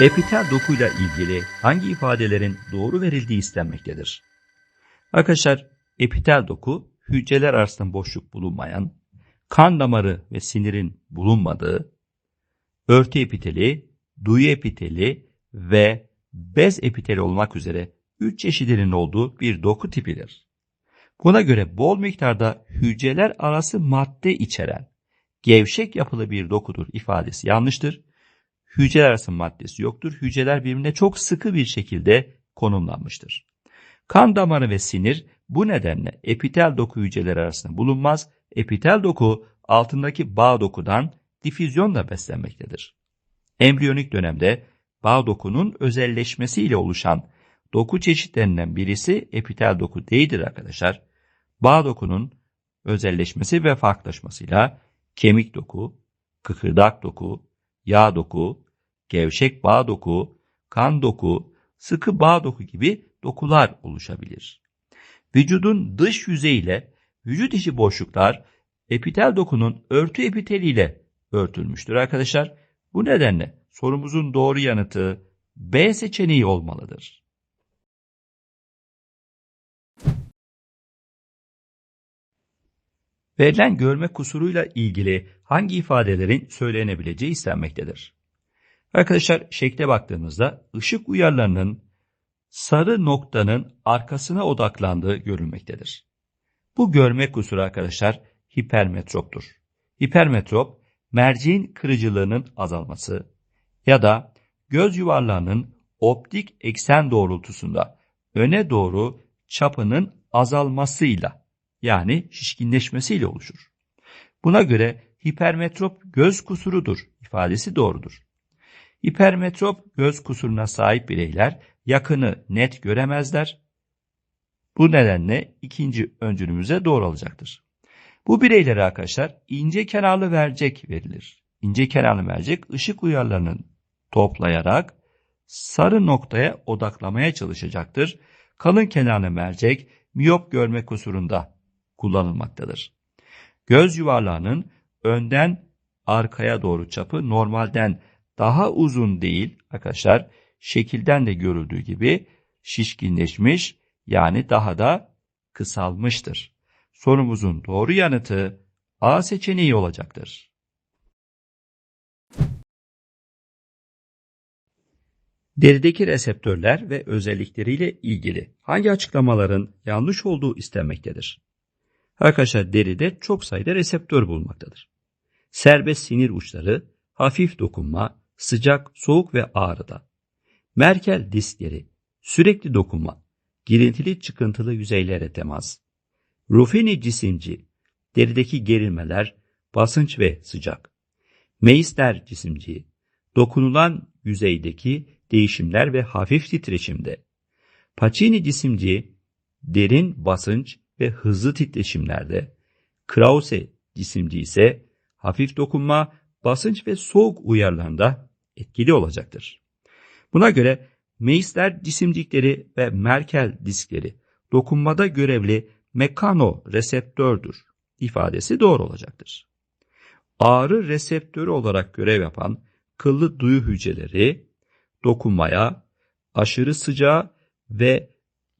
Epitel dokuyla ilgili hangi ifadelerin doğru verildiği istenmektedir? Arkadaşlar epitel doku hücreler arasında boşluk bulunmayan, kan damarı ve sinirin bulunmadığı, örtü epiteli, duyu epiteli ve bez epiteli olmak üzere üç çeşidinin olduğu bir doku tipidir. Buna göre bol miktarda hücreler arası madde içeren gevşek yapılı bir dokudur ifadesi yanlıştır. Hücreler arası maddesi yoktur. Hücreler birbirine çok sıkı bir şekilde konumlanmıştır. Kan damarı ve sinir bu nedenle epitel doku hücreleri arasında bulunmaz. Epitel doku altındaki bağ dokudan difüzyonla beslenmektedir. Embriyonik dönemde bağ dokunun özelleşmesiyle oluşan doku çeşitlerinden birisi epitel doku değildir arkadaşlar. Bağ dokunun özelleşmesi ve farklılaşmasıyla kemik doku, kıkırdak doku, yağ doku, gevşek bağ doku, kan doku, sıkı bağ doku gibi dokular oluşabilir. Vücudun dış yüzeyiyle vücut içi boşluklar epitel dokunun örtü epiteliyle örtülmüştür arkadaşlar. Bu nedenle sorumuzun doğru yanıtı B seçeneği olmalıdır. Verilen görme kusuruyla ilgili hangi ifadelerin söylenebileceği istenmektedir. Arkadaşlar şekle baktığımızda ışık uyarlarının sarı noktanın arkasına odaklandığı görülmektedir. Bu görme kusuru arkadaşlar hipermetroptur. Hipermetrop merceğin kırıcılığının azalması ya da göz yuvarlağının optik eksen doğrultusunda öne doğru çapının azalmasıyla yani şişkinleşmesiyle oluşur. Buna göre hipermetrop göz kusurudur ifadesi doğrudur. Hipermetrop göz kusuruna sahip bireyler yakını net göremezler. Bu nedenle ikinci öncülümüze doğru olacaktır. Bu bireylere arkadaşlar ince kenarlı mercek verilir. İnce kenarlı mercek ışık uyarlarının toplayarak sarı noktaya odaklamaya çalışacaktır. Kalın kenarlı mercek miyop görme kusurunda kullanılmaktadır. Göz yuvarlağının önden arkaya doğru çapı normalden daha uzun değil arkadaşlar. Şekilden de görüldüğü gibi şişkinleşmiş yani daha da kısalmıştır. Sorumuzun doğru yanıtı A seçeneği olacaktır. Derideki reseptörler ve özellikleriyle ilgili hangi açıklamaların yanlış olduğu istenmektedir? Arkadaşlar deride çok sayıda reseptör bulunmaktadır. Serbest sinir uçları, hafif dokunma, sıcak, soğuk ve ağrıda. Merkel diskleri, sürekli dokunma, girintili çıkıntılı yüzeylere temas. Ruffini cisimci, derideki gerilmeler, basınç ve sıcak. Meissner cisimci, dokunulan yüzeydeki değişimler ve hafif titreşimde. Pacini cisimci, derin basınç ve hızlı titreşimlerde. Krause cisimci ise hafif dokunma, basınç ve soğuk uyarlarında etkili olacaktır. Buna göre Meissner cisimcikleri ve Merkel diskleri dokunmada görevli mekano reseptördür ifadesi doğru olacaktır. Ağrı reseptörü olarak görev yapan kıllı duyu hücreleri dokunmaya, aşırı sıcağa ve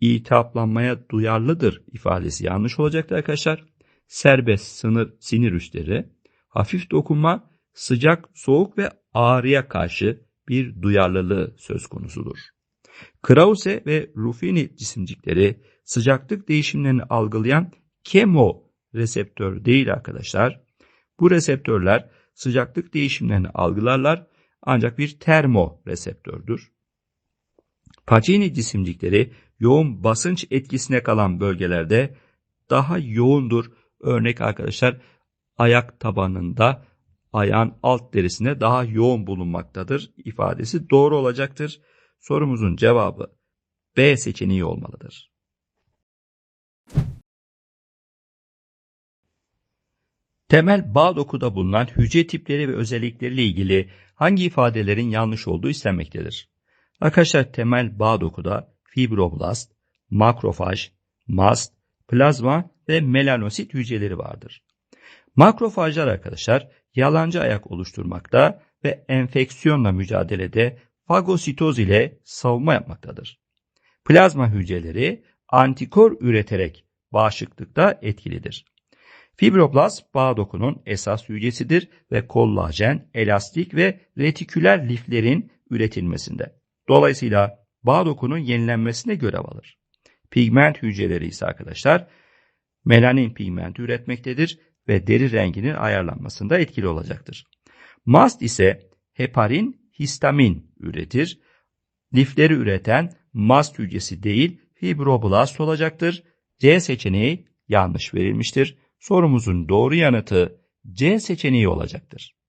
iltihaplanmaya duyarlıdır ifadesi yanlış olacaktır arkadaşlar. Serbest sınır sinir üstleri, hafif dokunma, sıcak, soğuk ve ağrıya karşı bir duyarlılığı söz konusudur. Krause ve Ruffini cisimcikleri sıcaklık değişimlerini algılayan kemo reseptör değil arkadaşlar. Bu reseptörler sıcaklık değişimlerini algılarlar ancak bir termo reseptördür. Pacini cisimcikleri yoğun basınç etkisine kalan bölgelerde daha yoğundur. Örnek arkadaşlar ayak tabanında ayağın alt derisine daha yoğun bulunmaktadır ifadesi doğru olacaktır. Sorumuzun cevabı B seçeneği olmalıdır. Temel bağ dokuda bulunan hücre tipleri ve özellikleriyle ilgili hangi ifadelerin yanlış olduğu istenmektedir? Arkadaşlar temel bağ dokuda fibroblast, makrofaj, mast, plazma ve melanosit hücreleri vardır. Makrofajlar arkadaşlar yalancı ayak oluşturmakta ve enfeksiyonla mücadelede fagositoz ile savunma yapmaktadır. Plazma hücreleri antikor üreterek bağışıklıkta etkilidir. Fibroblast bağ dokunun esas hücresidir ve kollajen, elastik ve retiküler liflerin üretilmesinde. Dolayısıyla bağ dokunun yenilenmesine görev alır. Pigment hücreleri ise arkadaşlar melanin pigmenti üretmektedir ve deri renginin ayarlanmasında etkili olacaktır. Mast ise heparin, histamin üretir. Lifleri üreten mast hücresi değil fibroblast olacaktır. C seçeneği yanlış verilmiştir. Sorumuzun doğru yanıtı C seçeneği olacaktır.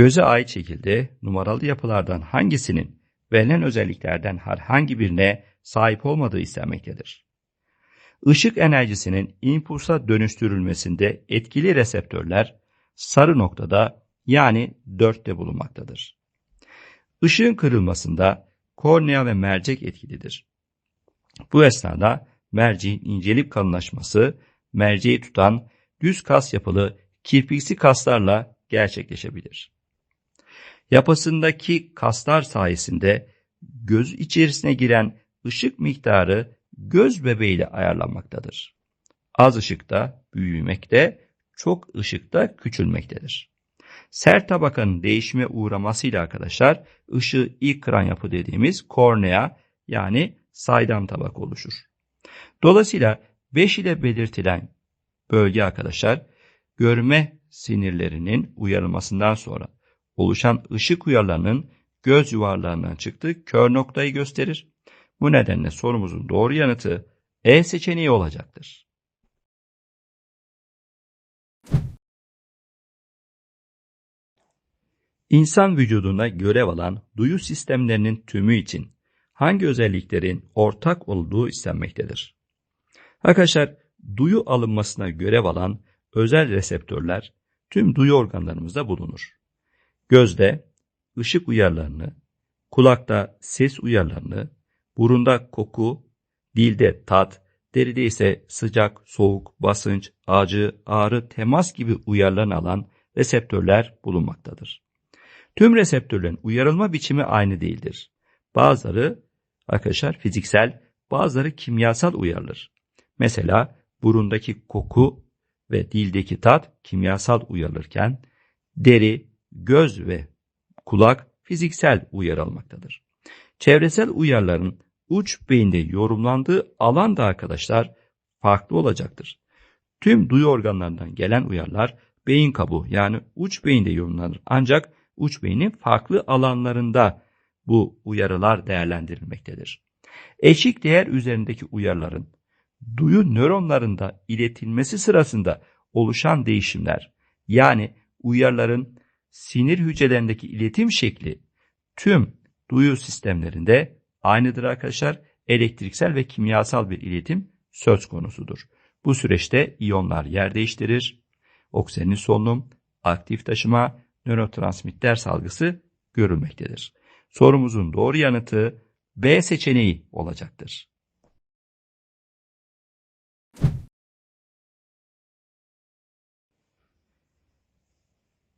Göze ait şekilde numaralı yapılardan hangisinin verilen özelliklerden herhangi birine sahip olmadığı istenmektedir. Işık enerjisinin impulsa dönüştürülmesinde etkili reseptörler sarı noktada yani 4'te bulunmaktadır. Işığın kırılmasında kornea ve mercek etkilidir. Bu esnada merceğin incelip kalınlaşması merceği tutan düz kas yapılı kirpiksi kaslarla gerçekleşebilir. Yapısındaki kaslar sayesinde göz içerisine giren ışık miktarı göz bebeğiyle ayarlanmaktadır. Az ışıkta büyümekte, çok ışıkta küçülmektedir. Sert tabakanın değişime uğramasıyla arkadaşlar ışığı ilk kıran yapı dediğimiz kornea yani saydam tabak oluşur. Dolayısıyla 5 ile belirtilen bölge arkadaşlar görme sinirlerinin uyarılmasından sonra oluşan ışık uyarılarının göz yuvarlarından çıktığı kör noktayı gösterir. Bu nedenle sorumuzun doğru yanıtı E seçeneği olacaktır. İnsan vücudunda görev alan duyu sistemlerinin tümü için hangi özelliklerin ortak olduğu istenmektedir? Arkadaşlar duyu alınmasına görev alan özel reseptörler tüm duyu organlarımızda bulunur. Gözde ışık uyarlarını, kulakta ses uyarlarını, burunda koku, dilde tat, deride ise sıcak, soğuk, basınç, acı, ağrı, temas gibi uyarlarını alan reseptörler bulunmaktadır. Tüm reseptörlerin uyarılma biçimi aynı değildir. Bazıları arkadaşlar fiziksel, bazıları kimyasal uyarılır. Mesela burundaki koku ve dildeki tat kimyasal uyarılırken deri, göz ve kulak fiziksel uyarı almaktadır. Çevresel uyarların uç beyinde yorumlandığı alan da arkadaşlar farklı olacaktır. Tüm duyu organlarından gelen uyarılar beyin kabuğu yani uç beyinde yorumlanır. Ancak uç beynin farklı alanlarında bu uyarılar değerlendirilmektedir. Eşik değer üzerindeki uyarıların duyu nöronlarında iletilmesi sırasında oluşan değişimler yani uyarıların sinir hücrelerindeki iletim şekli tüm duyu sistemlerinde aynıdır arkadaşlar. Elektriksel ve kimyasal bir iletim söz konusudur. Bu süreçte iyonlar yer değiştirir. Oksijenin solunum, aktif taşıma, nörotransmitter salgısı görülmektedir. Sorumuzun doğru yanıtı B seçeneği olacaktır.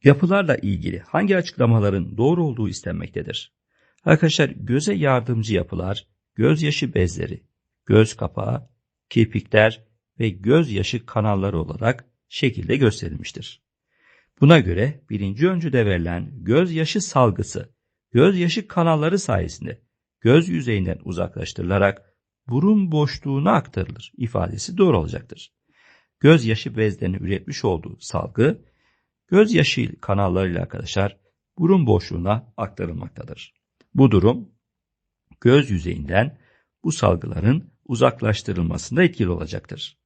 Yapılarla ilgili hangi açıklamaların doğru olduğu istenmektedir? Arkadaşlar göze yardımcı yapılar, gözyaşı bezleri, göz kapağı, kirpikler ve gözyaşı kanalları olarak şekilde gösterilmiştir. Buna göre birinci öncüde verilen gözyaşı salgısı, gözyaşı kanalları sayesinde göz yüzeyinden uzaklaştırılarak burun boşluğuna aktarılır ifadesi doğru olacaktır. Gözyaşı bezlerinin üretmiş olduğu salgı, gözyaşı kanallarıyla arkadaşlar burun boşluğuna aktarılmaktadır. Bu durum göz yüzeyinden bu salgıların uzaklaştırılmasında etkili olacaktır.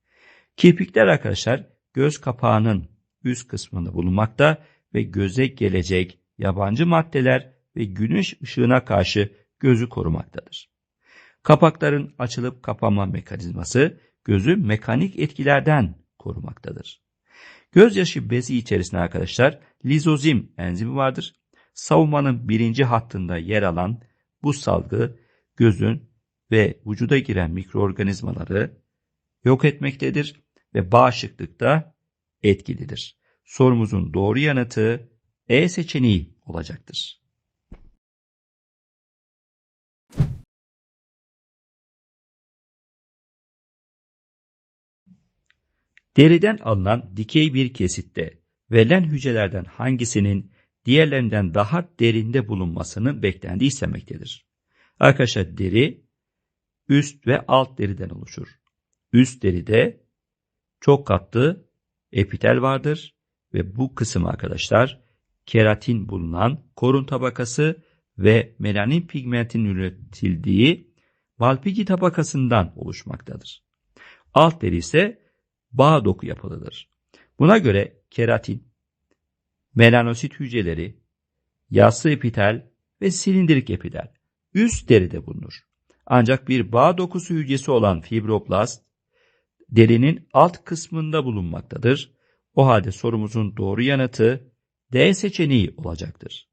Kirpikler arkadaşlar göz kapağının üst kısmında bulunmakta ve göze gelecek yabancı maddeler ve güneş ışığına karşı gözü korumaktadır. Kapakların açılıp kapanma mekanizması gözü mekanik etkilerden korumaktadır. Gözyaşı bezi içerisinde arkadaşlar lizozim enzimi vardır. Savunmanın birinci hattında yer alan bu salgı gözün ve vücuda giren mikroorganizmaları yok etmektedir ve bağışıklıkta etkilidir. sorumuzun doğru yanıtı E seçeneği olacaktır. Deriden alınan dikey bir kesitte verilen hücrelerden hangisinin diğerlerinden daha derinde bulunmasını beklendiği istenmektedir. Arkadaşlar deri üst ve alt deriden oluşur. Üst deride çok katlı epitel vardır ve bu kısım arkadaşlar keratin bulunan korun tabakası ve melanin pigmentin üretildiği Malpighi tabakasından oluşmaktadır. Alt deri ise bağ doku yapılıdır. Buna göre keratin, melanosit hücreleri, yassı epitel ve silindirik epitel üst deride bulunur. Ancak bir bağ dokusu hücresi olan fibroblast derinin alt kısmında bulunmaktadır. O halde sorumuzun doğru yanıtı D seçeneği olacaktır.